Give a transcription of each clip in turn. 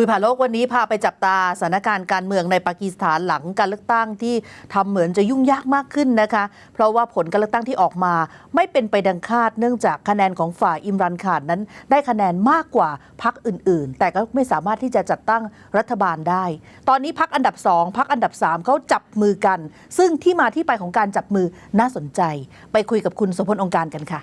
คุยผ่านโลกวันนี้พาไปจับตาสถานการณ์การเมืองในปากีสถานหลังการเลือกตั้งที่ทำเหมือนจะยุ่งยากมากขึ้นนะคะ เพราะว่าผลการเลือกตั้งที่ออกมา ไม่เป็นไปดังคาด เนื่องจากคะแนนของฝ่ายอิมรันขานนั้น ได้คะแนนมากกว่าพักอื่น ๆ แต่ก็ไม่สามารถที่จะจัดตั้งรัฐบาลได้ ตอนนี้พักอันดับสองพักอันดับสามเขาจับมือกัน ซึ่งที่มาที่ไปของการจับมือน่าสนใจ ไปคุยกับคุณโสพลองค์การกันค่ะ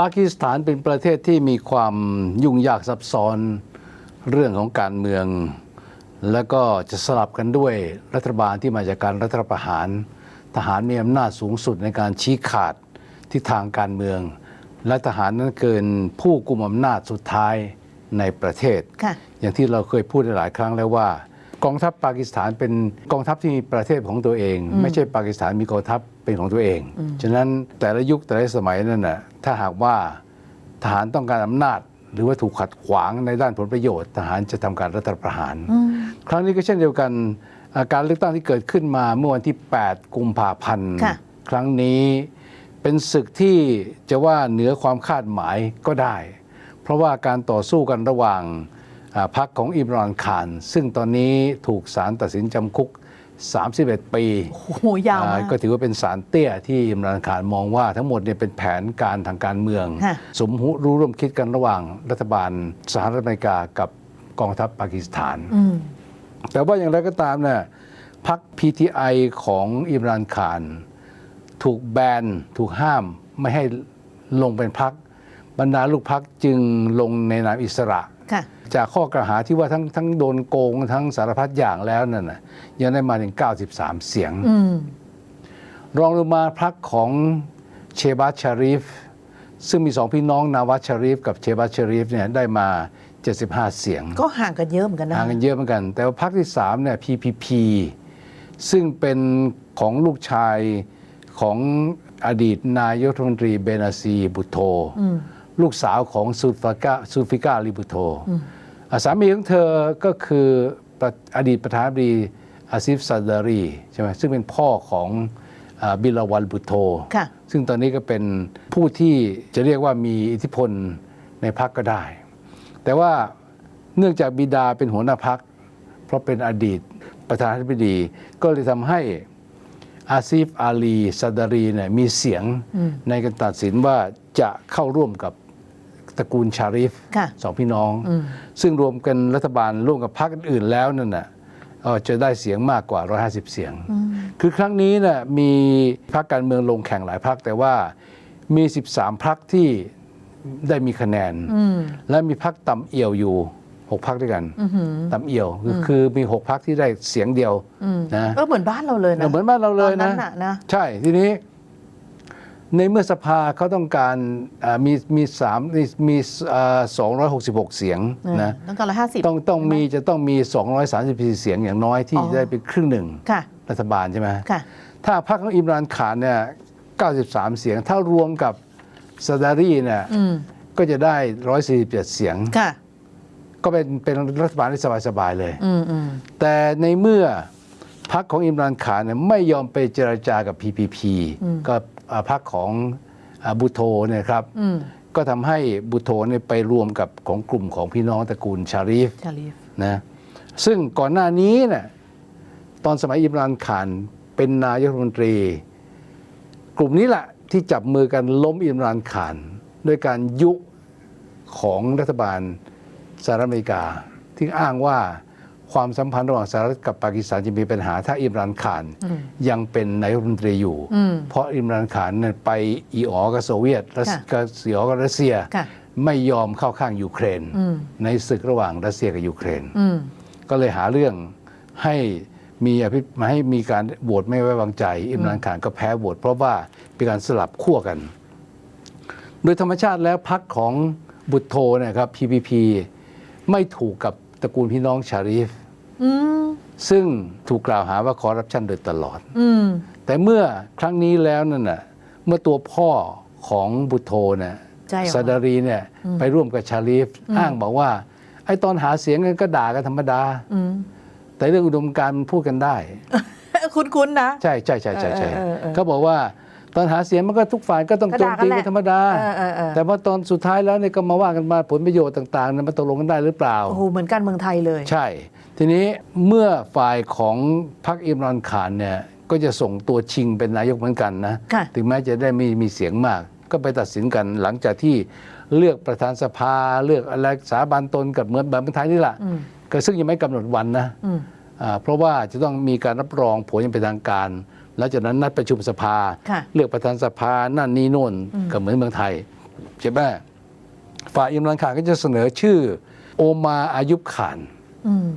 ปากีสถานเป็นประเทศที่มีความยุ่งยากซับซ้อน เรื่องของการเมือง แล้วก็จะสลับกันด้วยรัฐบาลที่มาจากการรัฐประหาร ทหารมีอำนาจสูงสุดในการชี้ขาดทิศทางการเมือง และทหารนั้นเกินผู้กุมอำนาจสุดท้ายในประเทศค่ะอย่างที่เราเคยพูดหลายครั้งแล้วว่า กองทัพปากีสถานเป็นกองทัพที่มีประเทศของตัวเอง ไม่ใช่ปากีสถานมีกองทัพเป็นของตัวเอง ฉะนั้นแต่ละยุคแต่ละสมัยนั่นน่ะถ้าหากว่าทหารต้องการอำนาจ หรือว่าถูกขัดขวางในด้านผลประโยชน์ ทหารจะทำการรัฐประหาร ครั้งนี้ก็เช่นเดียวกันอ่าการเลือกตั้งที่เกิดขึ้นมาเมื่อวันที่ 8 กุมภาพันธ์ค่ะครั้งนี้เป็นศึกที่จะว่าเหนือความคาดหมายก็ได้ เพราะว่าการต่อสู้กันระหว่างอ่าพรรคของอิมรานขาน ซึ่งตอนนี้ถูกศาลตัดสินจำคุก 31 ปีโอ้โหยาวมากอ่าก็ถือว่าเป็นสารเตี้ยที่อิมรานขานมองว่าทั้งหมดเนี่ยเป็นแผนการทางการเมืองค่ะสมรู้ร่วมคิดกันระหว่างรัฐบาลสหรัฐอเมริกากับกองทัพปากีสถานอืมแต่ว่าอย่างไรก็ตามเนี่ยพรรค PTI ของอิมรานขาน ถูกแบนถูกห้ามไม่ให้ลงเป็นพรรคบรรดาลูกพรรคจึงลงในนามอิสระค่ะ จากข้อกล่าวหาที่ว่าทั้งทั้งโดนโกงทั้งสารพัดอย่างแล้วนั่นนะยังได้มาถึง 93 เสียงอืมรองลงมาพรรคของเชบาชารีฟซึ่งมีสองพี่น้องนาวาชารีฟกับเชบาชารีฟเนี่ยได้มา 75 เสียง ก็ห่างกันเยอะเหมือนกันนะห่างกันเยอะเหมือนกัน แต่ว่าพรรคที่3เนี่ย PPP ซึ่งเป็นของลูกชายของอดีตนายกรัฐมนตรีเบนาซีบุโตอืม ลูกสาวของซูฟากาซูฟิกาลิบุโตอะสามีของเธอก็คือประอดีตประธานาธิบดีอาซิฟซาดารีใช่ไหมซึ่งเป็นพ่อของอ่าบิลาวัลบุโตค่ะซึ่งตอนนี้ก็เป็นผู้ที่จะเรียกว่ามีอิทธิพลในพรรคก็ได้ แต่ว่าเนื่องจากบิดาเป็นหัวหน้าพรรคเพราะเป็นอดีตประธานาธิบดี ก็เลยทำให้อาซีฟอาลีซาดารีเนี่ยมีเสียงในการตัดสินว่าจะเข้าร่วมกับ ตระกูลชาริฟค่ะสองพี่น้อง ซึ่งรวมกันรัฐบาลร่วมกับพรรคอื่นๆแล้วนั่นน่ะเอ่อจะได้เสียงมากกว่า 150 เสียง คือครั้งนี้น่ะมีพรรคการเมืองลงแข่งหลายพรรคแต่ว่ามี 13 พรรคที่ได้มีคะแนนอืมและมีพรรคต่ำเอี่ยวอยู่ 6พรรคด้วยกันต่ำเอี่ยวคือคือมี 6พรรคที่ได้เสียงเดียวนะเออเหมือนบ้านเราเลยนะเหมือนบ้านเราเลยตอนนั้นะนน่ะนะ ใช่ทีนี้ ในเมื่อสภาเขาต้องการอ่ามีมีสามมีมีสองร้อยหกสิบหกเสียงนะต้องการละห้าสิบต้องต้องมีจะต้องมี234เสียงอย่างน้อยที่อ๋อได้เป็นครึ่งหนึ่งค่ะรัฐบาลใช่ไหมค่ะถ้าพรรคของอิมรานขานเนี่ย93เสียง ถ้ารวมกับซาดารีเนี่ยอืมก็จะได้147เสียงค่ะก็เป็นเป็นรัฐบาลที่สบายๆเลยอืมอืมแต่ในเมื่อพรรคของอิมรานขานเนี่ยไม่ยอมไปเจรจากับ PPP ก็อ่า พรรคของอ่าบุโทเนี่ยครับอืมก็ทำให้บุโทเนี่ยไปรวมกับของกลุ่มของพี่น้องตระกูลชารีฟชาลีฟนะซึ่งก่อนหน้านี้เนี่ยตอนสมัยอิมรานขานเป็นนายกรัฐมนตรี กลุ่มนี้แหละที่จับมือกันล้มอิมรานขานด้วยการยุของรัฐบาลสหรัฐอเมริกา ที่อ้างว่า ความสัมพันธ์ระหว่างสหรัฐกับปากีสถานจะมีปัญหา ถ้าอิมรานขานยังเป็นนายกรัฐมนตรีอยู่อืมเพราะอิมรานขานเนี่ยไปอีออกับโซเวียตรัสค่ะกับสีออกับรัสเซียค่ะไม่ยอมเข้าข้างยูเครนอืมในศึกระหว่างรัสเซียกับยูเครนอืมก็เลยหาเรื่องให้มีอภิมาให้มีการโหวตไม่ไว้วางใจ อิมรานขานก็แพ้โหวตเพราะว่าเป็นการสลับขั้วกัน โดยธรรมชาติแล้วพรรคของบุตรโทเนะครับ PPP ไม่ถูกกับตระกูลพี่น้องชารีฟอืม ซึ่งถูกกล่าวหาว่าคอร์รัปชันโดยตลอดอืมแต่เมื่อครั้งนี้แล้วนั่นน่ะเมื่อตัวพ่อของบุตรโทเนี่ยใจออกมาซาดารีเนี่ยไปร่วมกับชาลีฟอ้างบอกว่าไอ้ตอนหาเสียงกันก็ด่ากันธรรมดาอืมแต่เรื่องอุดมการณ์มันพูดกันได้ คุ้นๆนะ ใช่ใช่ใช่ใช่ใช่เออเออเออเขาบอกว่า ตอนหาเสียงมันก็ทุกฝ่ายก็ต้องก็โจมด่ากันตีแหละกันธรรมดาเออเออเออแต่ว่าตอนสุดท้ายแล้วเนี่ยก็มาว่ากันมาผลประโยชน์ต่างๆเนี่ยมันตกลงกันได้หรือเปล่าโอ้โหเหมือนการเมืองไทยเลย ใช่ ทีนี้เมื่อฝ่ายของพรรคอิมรานขานเนี่ยก็จะส่งตัวชิงเป็นนายกเหมือนกันนะค่ะถึงแม้จะได้ไม่มีเสียงมาก ก็ไปตัดสินกันหลังจากที่เลือกประธานสภาเลือกอะไรสาบานตนกับเหมือนแบบเมืองไทยนี่แหละอืมก็ซึ่งยังไม่กำหนดวันนะอืมอ่าเพราะว่าจะต้องมีการรับรองผลอย่างเป็นทางการ แล้วจากนั้นนัดประชุมสภาค่ะเลือกประธานสภานั่นนี่โน่นอืมก็เหมือนเมืองไทยใช่ไหมฝ่ายอิมรันขานก็จะเสนอชื่อ โอมาอายุบขานอืม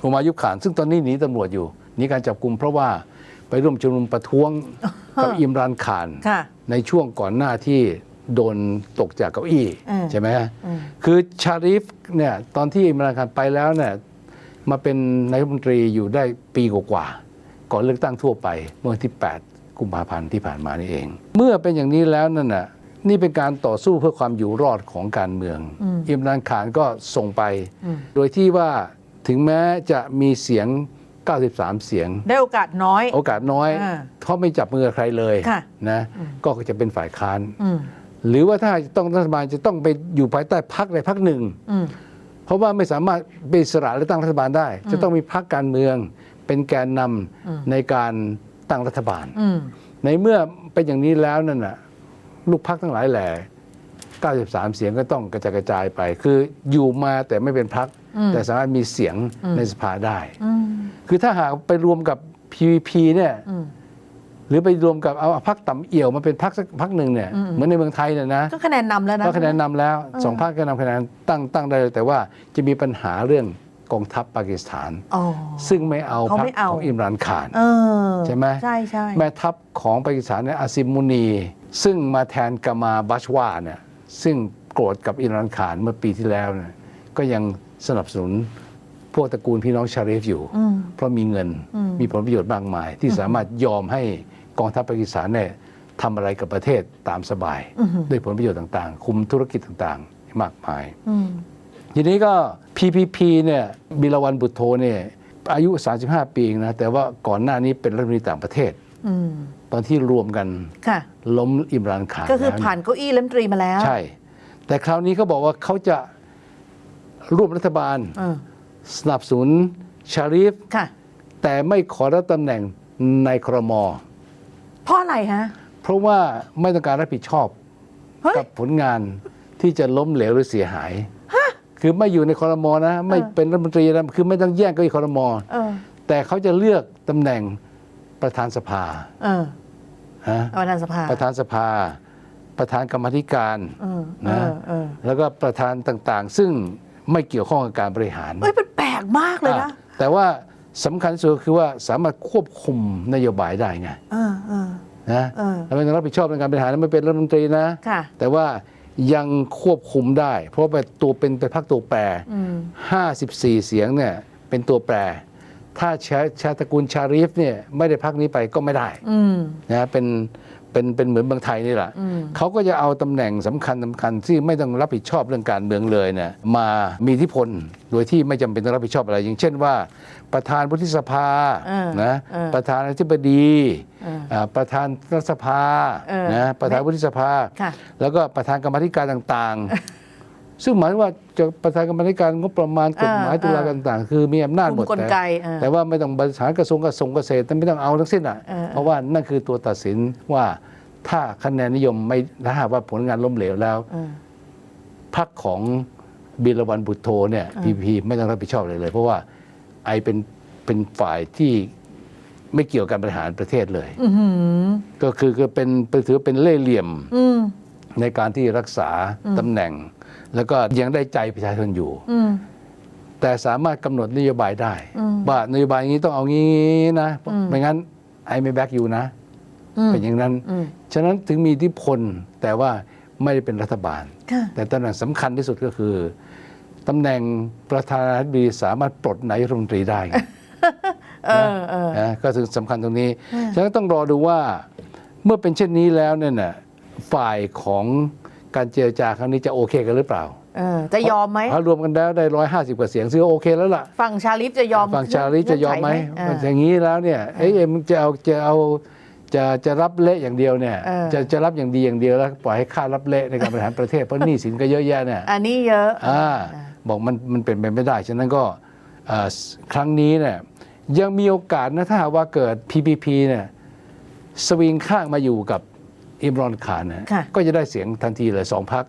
โอมาอายุบขาน ซึ่งตอนนี้หนีตำรวจอยู่หนีการจับกลุ่มเพราะว่าไปร่วมชุมนุมประท้วงกับอิมรันขานค่ะในช่วงก่อนหน้าที่โดนตกจากเก้าอี้อืมใช่ไหมฮะอืมคือชาริฟเนี่ยตอนที่อิมรันขานไปแล้วเนี่ยมาเป็นนายกรัฐมนตรีอยู่ได้ปีกว่าๆ ก่อนเลือกตั้งทั่วไปเมื่อวันที่ 8 กุมภาพันธ์ที่ผ่านมานี่เอง เมื่อเป็นอย่างนี้แล้วนั่นน่ะนี่เป็นการต่อสู้เพื่อความอยู่รอดของการเมืองอืมอิมรันขานก็ส่งไปอืมโดยที่ว่าถึงแม้จะมีเสียง 93 เสียง ได้โอกาสน้อย โอกาสน้อยอ่าเขาไม่จับมือกับใครเลยค่ะนะก็จะเป็นฝ่ายค้านอืมหรือว่าถ้าจะต้องรัฐบาลจะต้องไปอยู่ภายใต้พรรคใดพรรคหนึ่งอืมเพราะว่าไม่สามารถเป็นอิสระและตั้งรัฐบาลได้ จะต้องมีพรรคการเมือง เป็นแกนนำอืมในการตั้งรัฐบาลอืมในเมื่อเป็นอย่างนี้แล้วนั่นน่ะลูกพรรคทั้งหลายแหล่ 93 เสียงก็ต้องกระจายกระจายไป คืออยู่มาแต่ไม่เป็นพรรคอืมแต่สามารถมีเสียงในสภาได้อืมคือถ้าหากไปรวมกับ PVP เนี่ยอืมหรือไปรวมกับเอาพรรคต่ำเอี่ยวมาเป็นพรรคสักพรรคหนึ่งเนี่ยอืมเหมือนในเมืองไทยเนี่ยนะก็คะแนนนำแล้วนะก็คะแนนนำแล้วสองพรรคก็นำคะแนนตั้งตั้งได้เลยแต่ว่าจะมีปัญหาเรื่อง กองทัพปากีสถานอ๋อซึ่งไม่เอาเขาพรรไม่คเอาของอิมรานขานเออใช่ไหมใช่ใช่แม่ทัพของปากีสถานเนี่ยอาซิมมุนี ซึ่งมาแทนกามาบัชวาเนี่ยซึ่งโกรธกับอิมรานขานเมื่อปีที่แล้วเนี่ยก็ยังสนับสนุนพวกตระกูลพี่น้องชาริฟอยู่อืมเพราะมีเงินอืมมีผลประโยชน์มากมาย ที่สามารถยอมให้กองทัพปากีสถานเนี่ยทำอะไรกับประเทศตามสบายอืมด้วยผลประโยชน์ต่างๆ คุมธุรกิจต่างๆ มากมายอืม ทีนี้ก็ PPP เนี่ยบิลาวันบุตรโทเนี่ยอายุ 35 ปีเองนะ แต่ว่าก่อนหน้านี้เป็นรัฐมนตรีต่างประเทศอืมตอนที่รวมกันค่ะล้มอิมรานขานก็คือแล้วผ่านเก้าอี้รัฐมนตรีมาแล้ว ใช่ แต่คราวนี้เขาบอกว่าเขาจะร่วมรัฐบาลเออสนับสนุนชาริฟค่ะแต่ไม่ขอรับตำแหน่งในครมเพราะอะไรฮะ เพราะว่าไม่ต้องการรับผิดชอบเฮ้ยกับผลงานที่จะล้มเหลวหรือเสียหาย คือไม่อยู่ในคอรมอนะ ไม่เออเป็นรัฐมนตรีนะคือไม่ต้องแย่งเก็อีคอรมอเออแต่เขาจะเลือกตำแหน่งประธานสภาเออฮะประธานสภา ประธานสภา ประธานกรรมาธิการเออนะเออเออแล้วก็ประธานต่างๆ ซึ่งไม่เกี่ยวข้องกับการบริหารเอ้ยมันแปลกมากเลยนะอะแต่ว่าสำคัญที่สุดคือว่าสามารถควบคุมนโยบายได้ไงเออเออนะเออแล้วไม่ต้องรับผิดชอบในการบริหารไม่เป็นรัฐมนตรีนะค่ะแต่ว่า ยังควบคุมได้ เพราะว่าตัวเป็นเป็นพรรคตัวแปรอืม54 เสียงเนี่ยเป็นตัวแปร ถ้าชาชาตระกูลชารีฟเนี่ยไม่ได้พักนี้ไปก็ไม่ได้อืมนะเป็น เป็นเป็นเหมือนเมืองไทยนี่แหละอืมเขาก็จะเอาตำแหน่งสำคัญสำคัญที่ไม่ต้องรับผิดชอบเรื่องการเมืองเลยเนี่ยมามีอิทธิพลโดยที่ไม่จำเป็นต้องรับผิดชอบอะไร อย่างเช่นว่า ประธานวุฒิสภาเออนะเออประธานาธิบดีเอออ่าประธานรัฐสภาเออนะประธานวุฒิสภาค่ะแล้วก็ประธานกรรมาธิการต่างๆ ซึ่งหมายว่าจะประธานกรรมาธิการงบประมาณกฎหมายเออตุลาการต่างๆ คือมีอำนาจคุหมมดกลแต่ไกเออแต่ว่าไม่ต้องบริหารกระทรวงกระทรวงเกษตรไม่ต้องเอาทั้งสิ้นอะเออเพราะว่านั่นคือตัวตัดสินว่าถ้าคะแนนนิยมไม่ถ้าหากว่าผลงานล้มเหลวแล้วเออพรรคของบิลวันบุตรโทเนี่ยพีพีไม่ต้องรับผิดชอบเลยเลย เพราะว่าไอเป็นเป็นฝ่ายที่ไม่เกี่ยวกับการบริหารประเทศเลยอือหือก็คือก็เป็นเป็นถือเป็นเล่ห์เหลี่ยมอืม ในการที่รักษาตำแหน่ง แล้วก็ยังได้ใจประชาชนอยู่อืมแต่สามารถกำหนดนโยบายได้อืมว่านโยบายอย่างนี้ต้องเอางี้นะอืมไม่งั้นไอไม่แบ็กอยู่นะอืมเป็นอย่างนั้นอืมฉะนั้นถึงมีอิทธิพลแต่ว่าไม่ได้เป็นรัฐบาลค่ะแต่ตำแหน่งสำคัญที่สุดก็คือตำแหน่งประธานาธิบดีสามารถปลดนายกรัฐมนตรีได้ไงเออเออนะก็ถึงสำคัญตรงนี้อืมฉะนั้นต้องรอดูว่าเมื่อเป็นเช่นนี้แล้วเนี่ยนะ ฝ่ายของการเจรจาครั้งนี้จะโอเคกันหรือเปล่าเออจะยอมไหมเพราะรวมกันแล้วได้ร้อยห้าสิบกว่าเสียงซึ่งก็โอเคแล้วล่ะ ฝั่งชาลิฟจะยอมฝั่งชาลิจะยอมไหมเงื่นมันไขอย่างนี้แล้วเนี่ยเอ้ยมึงจะเอาจะเอาจะจะรับเละอย่างเดียวเนี่ยเออจะจะรับอย่างดีอย่างเดียวแล้วปล่อยให้ข้ารับเละในการบริหารประเทศเพราะหนี้สินก็เยอะแยะเนี่ยอันนี้เยอะอ่าบอกมันมันเป็นไปไม่ได้ ฉะนั้นก็อ่าครั้งนี้เนี่ยยังมีโอกาสนะถ้าหากว่าเกิด PPP เนี่ยสวิงข้างมาอยู่กับ อิมรอนขานนะค่ะก็จะได้เสียงทันทีเลยสองพัก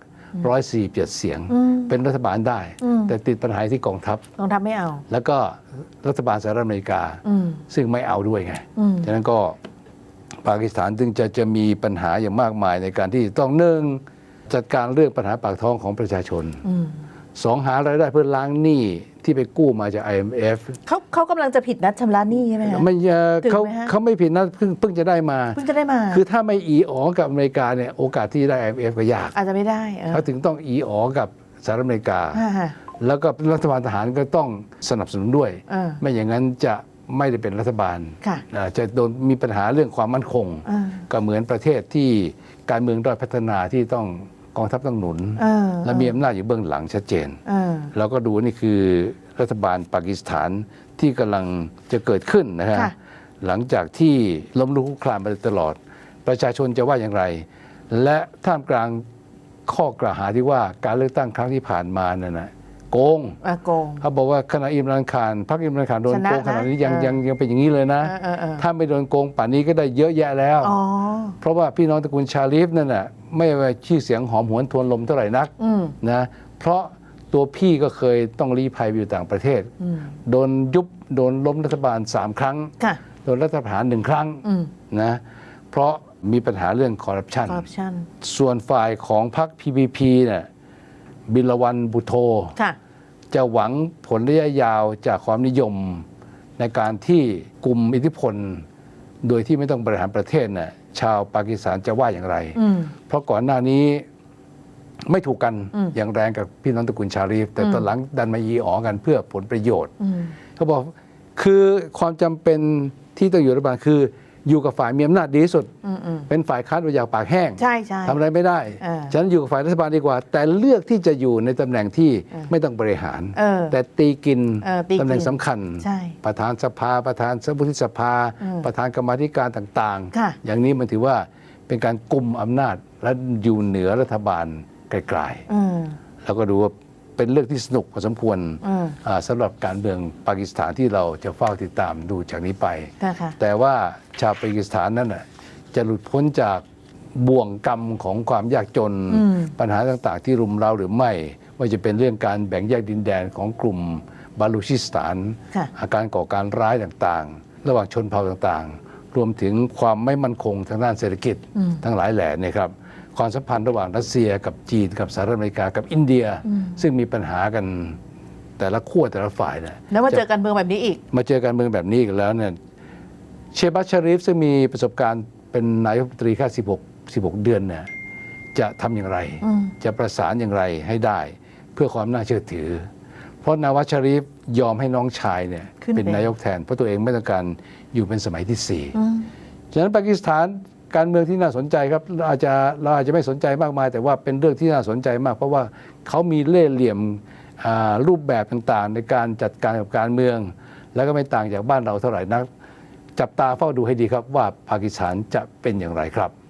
ร้อยสี่เจ็ดเสียงอืมเป็นรัฐบาลได้อืมแต่ติดปัญหาที่กองทัพกองทัพไม่เอา แล้วก็รัฐบาลสหรัฐอเมริกาอืมซึ่งไม่เอาด้วยไงอืมฉะนั้นก็ปากีสถานจึงจะจะมีปัญหาอย่างมากมายในการที่ต้องหนึ่งจัดการเรื่องปัญหาปากท้องของประชาชนอืมสองหารายได้เพื่อล้างหนี้ ที่ไปกู้มาจาก IMF เขาเขากำลังจะผิดนัดชำระหนี้ใช่ไหมคะไม่เอ่อถึงเขาไหมฮะ เขาไม่ผิดนะเพิ่งเพิ่งจะได้มา เพิ่งจะได้มา คือถ้าไม่อีอ๋อกับอเมริกาเนี่ยโอกาสที่ได้ IMF ก็ยากอาจจะไม่ได้เออเขาถึงต้องอีอ๋อกับสหรัฐอเมริกา ฮะฮะ แล้วก็รัฐบาลทหารก็ต้องสนับสนุนด้วย เออไม่อย่างนั้นจะไม่ได้เป็นรัฐบาลค่ะอ่าจะโดนมีปัญหาเรื่องความมั่นคง เออก็เหมือนประเทศที่การเมืองด้อยพัฒนาที่ต้อง กองทัพต้องหนุนเออและมีอำนาจอยู่เบื้องหลังชัดเจนเออเราก็ดูนี่คือรัฐบาลปากีสถานที่กำลังจะเกิดขึ้นนะฮะค่ะหลังจากที่ล้มลุกคลุกคลานมาโดยตลอด ประชาชนจะว่าอย่างไร และท่ามกลางข้อกล่าวหาที่ว่าการเลือกตั้งครั้งที่ผ่านมานั่นนะโกงอะโกงเขาบอกว่าขณะอิมรันขานพรรคอิมรันขานโดนชนะโกงขณะนี้ยังนะยังยังเป็นอย่างนี้เลยนะเออเออเออถ้าไม่โดนโกงป่านนี้ก็ได้เยอะแยะแล้วอ๋อเพราะว่าพี่น้องตระกูลชาลีฟนั่นน่ะ ไม่ว่าชื่อเสียงหอมหวนทวนลมเท่าไหร่นักอืมนะเพราะตัวพี่ก็เคยต้องรีภัยไปอยู่ต่างประเทศอืมโดนยุบโดนล้มรัฐบาลสามครั้งค่ะโดนรัฐประหารหนึ่งครั้งอืมนะเพราะมีปัญหาเรื่องคอร์รัปชันคอร์รัปชันส่วนฝ่ายของพรรค PPP เนี่ยบิลวันบุโทค่ะจะหวังผลระยะยาวจากความนิยมในการที่กลุ่มอิทธิพล โดยที่ไม่ต้องบริหารประเทศน่ะ ชาวปากีสถานจะว่าอย่างไรอืมเพราะก่อนหน้านี้ไม่ถูกกันอืมอย่างแรงกับพี่น้องตระกูลชารีฟ แต่อืมตอนหลังดันมายีอ๋อกันเพื่อผลประโยชน์อืมเขาบอกคือความจำเป็นที่ต้องอยู่รัฐบาลคือ อยู่กับฝ่ายมีอำนาจดีที่สุดอืมอืมเป็นฝ่ายค้านโดยอยากปากแห้งใช่ใช่ทำอะไรไม่ได้เออฉะนันอยู่กับฝ่ายรัฐบาลดีกว่า แต่เลือกที่จะอยู่ในตำแหน่งที่ไม่ต้องบริหารเออแต่ตีกินเออตีกินตำแหน่งสำคัญใช่ประธานสภาประธานสมุทิสภาอืมประธานกรรมาธิการต่างค่ะๆอย่างนี้มันถือว่าเป็นการกลุ่มอำนาจและอยู่เหนือรัฐบาลไกลอืมๆแล้วก็ดูว่า เป็นเรื่องที่สนุกพอสมควรอืมอ่าสำหรับการเมืองปากีสถานที่เราจะเฝ้าติดตามดูจากนี้ไปนะคะแต่ว่าชาวปากีสถานนั้นน่ะจะหลุดพ้นจากบ่วงกรรมของความยากจนอืมปัญหาต่าง ๆ ที่รุมเราหรือไม่ ว่าจะเป็นเรื่องการแบ่งแยกดินแดนของกลุ่มบาลูชิสถานค่ะอาการก่อการร้ายต่างๆ ระหว่างชนเผ่าต่างๆ รวมถึงความไม่มั่นคงทางด้านเศรษฐกิจอืมทั้งหลายแหล่เนี่ยครับ ความสัมพันธ์ระหว่างรัสเซียกับจีนกับสหรัฐอเมริกากับอินเดีย ซึ่งมีปัญหากันแต่ละขั้วแต่ละฝ่ายเนี่ยแล้วมาเจอกันเมืองแบบนี้อีก มาเจอการเมืองแบบนี้กันแล้วเนี่ยเชบัชชารีฟซึ่งมีประสบการณ์เป็นนายกรัฐมนตรีแค่16 16 เดือนเนี่ยจะทำอย่างไรอืมจะประสานอย่างไรให้ได้ เพื่อความน่าเชื่อถือ เพราะนาวาชารีฟยอมให้น้องชายเนี่ยขึ้นเป็นเป็นนายกแทนเพราะตัวเองไม่ต้องการอยู่เป็นสมัยที่สี่อืมฉะนั้นปากีสถาน การเมืองที่น่าสนใจครับอาจจะเราอาจจะไม่สนใจมากมาย แต่ว่าเป็นเรื่องที่น่าสนใจมาก เพราะว่าเขามีเล่ห์เหลี่ยมรูปแบบต่างๆ ในการจัดการกับการเมือง แล้วก็ไม่ต่างจากบ้านเราเท่าไหร่นัก จับตาเฝ้าดูให้ดีครับว่าปากีสถานจะเป็นอย่างไรครับ